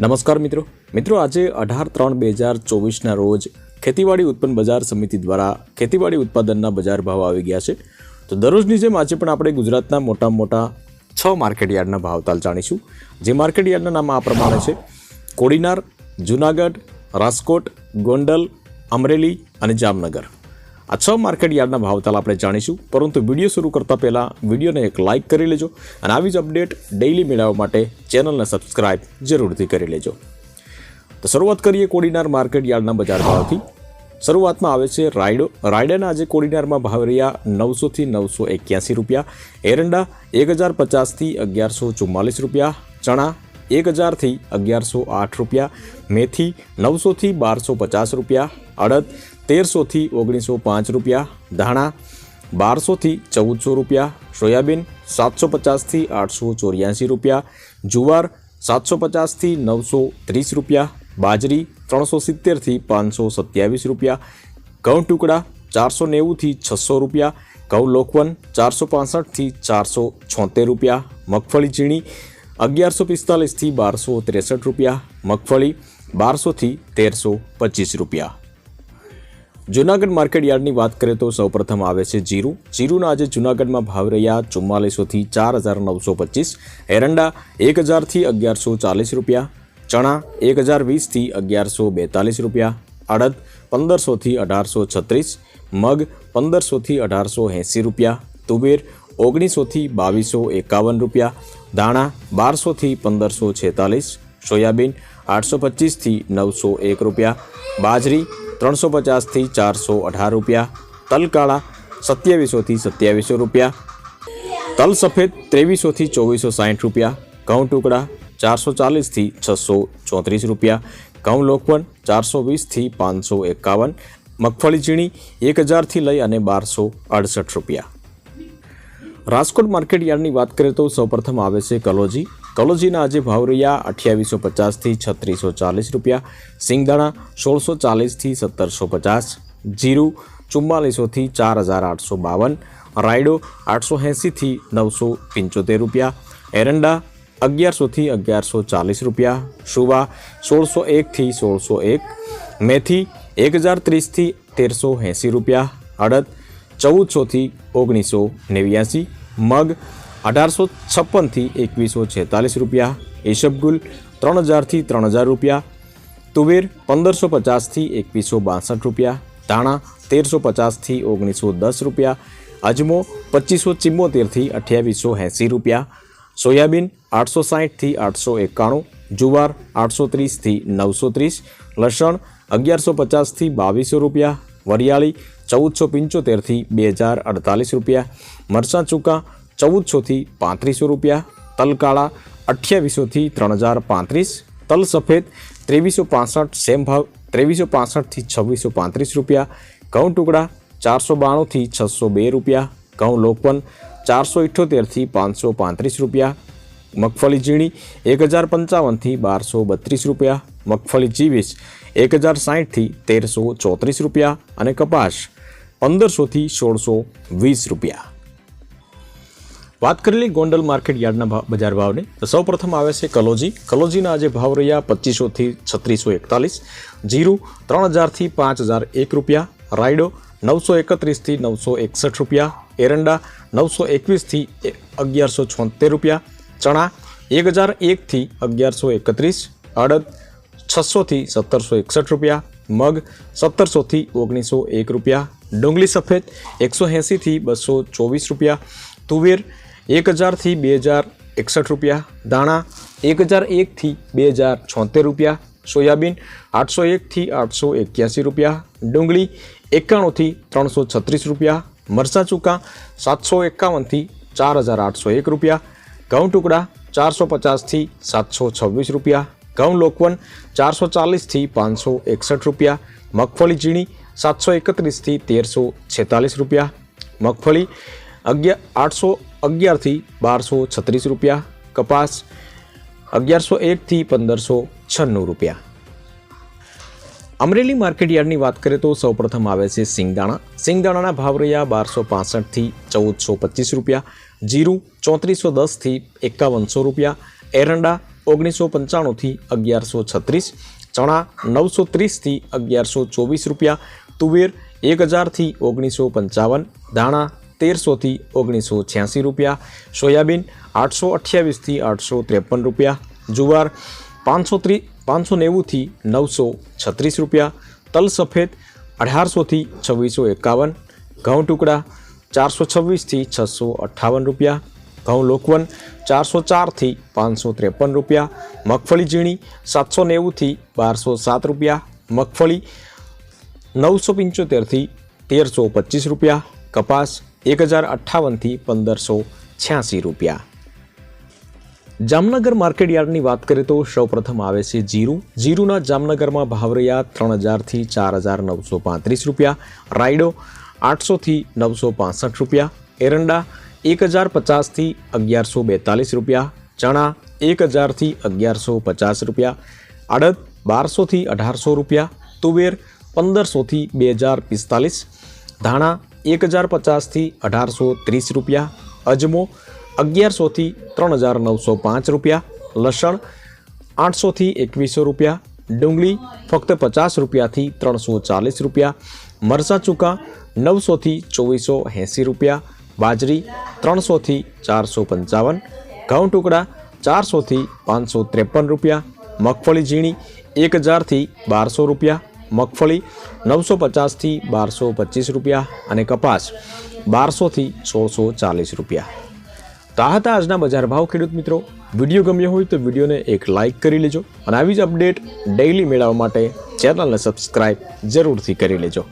નમસ્કાર મિત્રો. મિત્રો, આજે અઢાર ત્રણ બે હજાર ચોવીસના રોજ ખેતીવાડી ઉત્પન્ન બજાર સમિતિ દ્વારા ખેતીવાડી ઉત્પાદનના બજાર ભાવ આવી ગયા છે. તો દરરોજની જેમ આજે પણ આપણે ગુજરાતના મોટા મોટા છ માર્કેટ યાર્ડના ભાવતાલ જાણીશું. જે માર્કેટ યાર્ડના નામ આ પ્રમાણે છે. કોડીનાર, જુનાગઢ, રાજકોટ, ગોંડલ, અમરેલી અને જામનગર. આ છ માર્કેટ યાર્ડના ભાવતાલ આપણે જાણીશું. પરંતુ વીડિયો શરૂ કરતાં પહેલાં વિડીયોને એક લાઇક કરી લેજો અને આવી જ અપડેટ ડેઇલી મેળવવા માટે ચેનલને સબસ્ક્રાઇબ જરૂરથી કરી લેજો. તો શરૂઆત કરીએ કોડીનાર માર્કેટ યાર્ડના બજાર ભાવથી. શરૂઆતમાં આવે છે રાયડો. રાયડાના આજે કોડીનારમાં ભાવ રહ્યા નવસોથી નવસો એક્યાસી રૂપિયા. એરંડા એક હજાર પચાસથી અગિયારસો ચુમ્માલીસ રૂપિયા. ચણા એક હજારથી અગિયારસો આઠ રૂપિયા. મેથી નવસોથી બારસો પચાસ રૂપિયા. અડદ તેરસોથી ઓગણીસો પાંચ રૂપિયા ધાણા બારસોથી ચૌદસો રૂપિયા સોયાબીન સાતસો પચાસથી આઠસો ચોર્યાસી રૂપિયા જુવાર સાતસો પચાસથી નવસો ત્રીસ રૂપિયા બાજરી ત્રણસો સિત્તેરથી પાંચસો સત્યાવીસ રૂપિયા ઘઉં ટુકડા ચારસો નેવુંથી છસો રૂપિયા ઘઉં લોકવન ચારસો પાસઠથી ચારસો છોતેર રૂપિયા મગફળી ઝીણી અગિયારસો પિસ્તાલીસથી બારસો ત્રેસઠ રૂપિયા મગફળી બારસોથી તેરસો પચીસ રૂપિયા જૂનાગઢ માર્કેટ યાર્ડની વાત કરીએ તો સૌપ્રથમ આવે છે જીરું. જીરુના આજે જૂનાગઢમાં ભાવ રહ્યા ચુમ્માલીસોથી ચાર હજાર નવસો પચીસ. એરંડા એક હજારથી અગિયારસો ચાલીસ રૂપિયા. ચણા એક હજાર વીસથી અગિયારસો બેતાલીસ રૂપિયા. અડદ પંદરસોથી અઢારસો છત્રીસ. મગ પંદરસોથી અઢારસો એંસી રૂપિયા. તુવેર ઓગણીસોથી બાવીસો એકાવન રૂપિયા. દાણા બારસોથી પંદરસો છેતાલીસ. સોયાબીન આઠસો પચીસથી નવસો એક રૂપિયા. બાજરી ત્રણસો પચાસથી ચારસો અઢાર રૂપિયા તલ કાળા સત્યાવીસોથી સત્યાવીસો રૂપિયા, તલ સફેદ ત્રેવીસોથી ચોવીસો સાઠ રૂપિયા, ઘઉં ટુકડા ચારસો ચાલીસથી છસો ચોત્રીસ રૂપિયા, ઘઉં લોકવન ચારસો વીસથી પાંચસો એકાવન મગફળી ઝીણી એક હજારથી લઈ અને બારસો અડસઠ રૂપિયા. રાજકોટ માર્કેટ યાર્ડની વાત કરીએ તો સૌપ્રથમ આવે છે કલોજી. કલોજીના આજે ભાવ રહ્યા અઠ્યાવીસો પચાસથી છત્રીસો ચાલીસ રૂપિયા, સિંગદાણા સોળસો ચાલીસથી સત્તરસો પચાસ, જીરું ચુમ્માલીસોથી ચાર હજાર આઠસો બાવન, રાયડો આઠસો એંસીથી નવસો પંચોતેર રૂપિયા, એરંડા અગિયારસોથી અગિયારસો ચાલીસ રૂપિયા, શુવા સોળસો એકથી સોળસો એક, મેથી એક હજાર ત્રીસથી તેરસો એંસી રૂપિયા, અડદ ચૌદસોથી ઓગણીસો નેવ્યાસી મગ અઢારસો છપ્પનથી એકવીસો છેતાલીસ રૂપિયા ઈશબગુલ ત્રણ હજારથી ત્રણ હજાર રૂપિયા તુવેર પંદરસો પચાસથી એકવીસો બાસઠ રૂપિયા ધાણા તેરસો પચાસથી ઓગણીસો દસ રૂપિયા અજમો પચીસો ચિમ્મોતેરથી અઠ્યાવીસો એંસી રૂપિયા સોયાબીન આઠસો સાહીઠથી આઠસો એકાણું જુવાર આઠસો ત્રીસથી નવસો ત્રીસ લસણ અગિયારસો પચાસથી બાવીસો રૂપિયા વરિયાળી ચૌદસો પંચોતેરથી બે હજાર અડતાલીસ રૂપિયા મરચાં ચૂકા ચૌદસોથી પાંત્રીસો રૂપિયા તલ કાળા અઠ્યાવીસોથી ત્રણ હજાર પાંત્રીસ તલ સફેદ ત્રેવીસો પાસઠ સેમ ભાવ ત્રેવીસો પાસઠથી છવ્વીસો પાંત્રીસ રૂપિયા, ઘઉં ટુકડા ચારસો બાણુંથી છસો બે રૂપિયા, ઘઉં લોકપન ચારસો ઇઠ્ઠોતેરથી પાંચસો પાંત્રીસ રૂપિયા, મગફળી ઝીણી એક હજાર પંચાવનથી બારસો બત્રીસ રૂપિયા, મગફળી જીવીસ એક હજાર સાહીઠથી તેરસો ચોત્રીસ રૂપિયા અને કપાસ પંદરસોથી સોળસો વીસ રૂપિયા. વાત કરેલી ગોંડલ માર્કેટ યાર્ડના ભાવ બજાર ભાવને તો સૌપ્રથમ આવે છે કલોજી કલોજીના આજે ભાવ રહ્યા પચીસોથી છત્રીસો એકતાલીસ જીરું ત્રણ હજારથી પાંચ હજાર એક રૂપિયા રાયડો નવસો એકત્રીસથી નવસો એકસઠ રૂપિયા એરંડા નવસો એકવીસથી અગિયારસો છોતેર રૂપિયા ચણા એક હજાર એકથી અગિયારસો એકત્રીસ અડદ છસોથી સત્તરસો એકસઠ રૂપિયા મગ સત્તરસોથી ઓગણીસો એક રૂપિયા ડુંગળી સફેદ એકસો એંસીથી બસો ચોવીસ રૂપિયા તુવેર એક હજારથી બે હજાર એકસઠ રૂપિયા દાણા એક હજાર એકથી બે હજાર છોતેર રૂપિયા સોયાબીન આઠસો એકથી આઠસો એક્યાસી રૂપિયા ડુંગળી એકાણુંથી ત્રણસો છત્રીસ રૂપિયા મરચાં ચૂકા સાતસો એકાવનથી ચાર હજાર આઠસો એક રૂપિયા ઘઉં ટુકડા ચારસો પચાસથી સાતસો છવ્વીસ રૂપિયા ઘઉં લોકવન ચારસો ચાલીસથી પાંચસો એકસઠ રૂપિયા મગફળી ઝીણી સાતસો એકત્રીસથી તેરસો છેતાલીસ રૂપિયા મગફળી અગિયાર આઠસો અગિયારથી બારસો છત્રીસ રૂપિયા, કપાસ અગિયારસો એકથી પંદરસો છન્નું રૂપિયા. અમરેલી માર્કેટ યાર્ડની વાત કરીએ તો સૌપ્રથમ આવે છે સિંગદાણા. સિંગદાણાના ભાવ રહ્યા બારસો પાસઠથી ચૌદસો પચીસ રૂપિયા, જીરું ચોત્રીસો દસથી એકાવનસો રૂપિયા, એરંડા ઓગણીસો પંચાણુંથી અગિયારસો છત્રીસ, ચણા નવસો ત્રીસથી અગિયારસો ચોવીસ રૂપિયા, તુવેર એક હજારથી ઓગણીસો પંચાવન, ધાણા તેરસોથી ઓગણીસો છ્યાસી રૂપિયા સોયાબીન આઠસો અઠ્યાવીસથી આઠસો ત્રેપન રૂપિયા જુવાર પાંચસો ત્રી પાંચસો નેવુંથી નવસો છત્રીસ રૂપિયા તલ સફેદ અઢારસોથી છવ્વીસો એકાવન ઘઉં ટુકડા ચારસો છવ્વીસથી છસો અઠ્ઠાવન રૂપિયા ઘઉં લોકવન ચારસો ચારથી પાંચસો ત્રેપન રૂપિયા મગફળી ઝીણી સાતસો નેવુંથી બારસો સાત રૂપિયા મગફળી નવસો પંચોતેરથી તેરસો પચીસ રૂપિયા કપાસ એક હજાર અઠ્ઠાવનથી પંદરસો છ્યાસી રૂપિયા. જામનગર માર્કેટ યાર્ડની વાત કરીએ તો સૌપ્રથમ આવે છે જીરું. જીરુના જામનગરમાં ભાવ રહ્યા ત્રણ હજારથી ચાર હજાર નવસો પાંત્રીસ રૂપિયા. રાયડો આઠસોથી નવસો પાસઠ રૂપિયા. એરંડા એક હજાર પચાસથી અગિયારસો બેતાલીસ રૂપિયા. ચણા એક હજારથી અગિયારસો પચાસ રૂપિયા. અડદ બારસોથી અઢારસો રૂપિયા. તુવેર પંદરસોથી બે હજાર પિસ્તાલીસ. ધાણા એક હજાર પચાસથી અઢારસો ત્રીસ રૂપિયા અજમો અગિયારસોથી ત્રણ હજાર નવસો પાંચ રૂપિયા લસણ આઠસોથી એકવીસો રૂપિયા ડુંગળી ફક્ત પચાસ રૂપિયાથી ત્રણસો ચાલીસ રૂપિયા મરચાં ચૂકા નવસોથી ચોવીસો એંસી રૂપિયા બાજરી ત્રણસોથી ચારસો પંચાવન ઘઉં ટુકડા ચારસોથી પાંચસો ત્રેપન રૂપિયા મગફળી ઝીણી એક હજારથી બારસો રૂપિયા મગફળી નવસો પચાસથી બારસો પચીસ રૂપિયા અને કપાસ બારસોથી સોળસો ચાલીસ રૂપિયા. તો આ હતા આજના બજાર ભાવ ખેડૂત મિત્રો. વીડિયો ગમ્યો હોય તો વિડીયોને એક લાઇક કરી લેજો અને આવી જ અપડેટ ડેઇલી મેળવવા માટે ચેનલને સબસ્ક્રાઇબ જરૂરથી કરી લેજો.